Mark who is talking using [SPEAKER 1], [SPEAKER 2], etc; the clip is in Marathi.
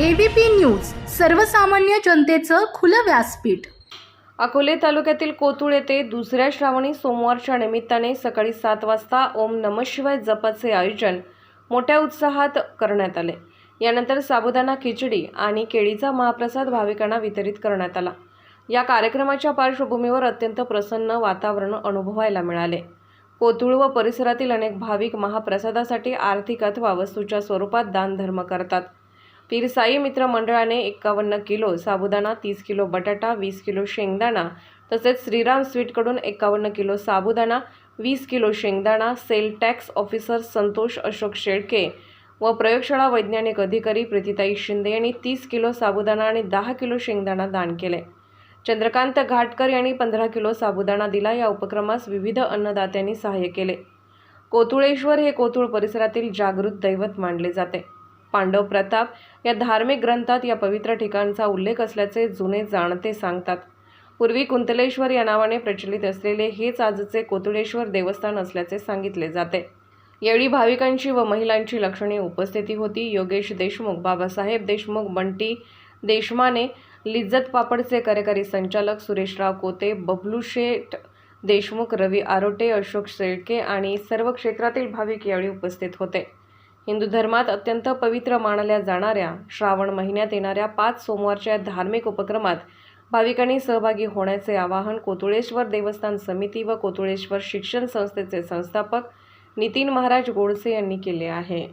[SPEAKER 1] एबीपी न्यूज सर्वसामान्य जनतेचं खुलं व्यासपीठ.
[SPEAKER 2] अकोले तालुक्यातील कोतुळ येथे दुसऱ्या श्रावणी सोमवारच्या निमित्ताने सकाळी सात वाजता ओम नम शिवाय जपाचे आयोजन मोठ्या उत्साहात करण्यात आले. यानंतर साबुदाणा खिचडी आणि केळीचा महाप्रसाद भाविकांना वितरित करण्यात आला. या कार्यक्रमाच्या पार्श्वभूमीवर अत्यंत प्रसन्न वातावरण अनुभवायला मिळाले. कोतुळ व परिसरातील अनेक भाविक महाप्रसादासाठी आर्थिक अथवा वस्तूच्या स्वरूपात दानधर्म करतात. पीर साई मित्र मंडळाने एक्कावन्न किलो साबुदाणा तीस किलो बटाटा वीस किलो शेंगदाणा तसेच श्रीराम स्वीटकडून एक्कावन्न किलो साबुदाणा वीस किलो शेंगदाणा sale tax officer Santosh Ashok Shelke व प्रयोगशाळा वैज्ञानिक अधिकारी प्रीतिताई शिंदे यांनी तीस किलो साबुदाणा आणि दहा किलो शेंगदाणा दान केले. चंद्रकांत घाटकर यांनी पंधरा किलो साबुदाणा दिला. या उपक्रमास विविध अन्नदात्यांनी सहाय्य केले. कोतुळेश्वर हे कोतुळ परिसरातील जागृत दैवत मानले जाते. पांडव प्रताप या धार्मिक ग्रंथात या पवित्र ठिकाणचा उल्लेख असल्याचे जुने जाणते सांगतात. पूर्वी कुंतलेश्वर या नावाने प्रचलित असलेले हेच आजचे कोतुळेश्वर देवस्थान असल्याचे सांगितले जाते. यावेळी भाविकांची व महिलांची लक्षणीय उपस्थिती होती. योगेश देशमुख बाबासाहेब देशमुख बंटी देशमाने लिज्जत पापडचे कार्यकारी संचालक सुरेशराव कोते बबलू शेठ देशमुख रवी आरोटे अशोक शेळके आणि सर्व क्षेत्रातील भाविक यावेळी उपस्थित होते. हिंदू धर्मात अत्यंत पवित्र मानल्या जाणाऱ्या श्रावण महिन्यात येणाऱ्या पाच सोमवारच्या धार्मिक उपक्रमात भाविकांनी सहभागी होण्याचे आवाहन कोतुळेश्वर देवस्थान समिती व कोतुळेश्वर शिक्षण संस्थेचे संस्थापक नितीन महाराज गोडसे यांनी केले आहे.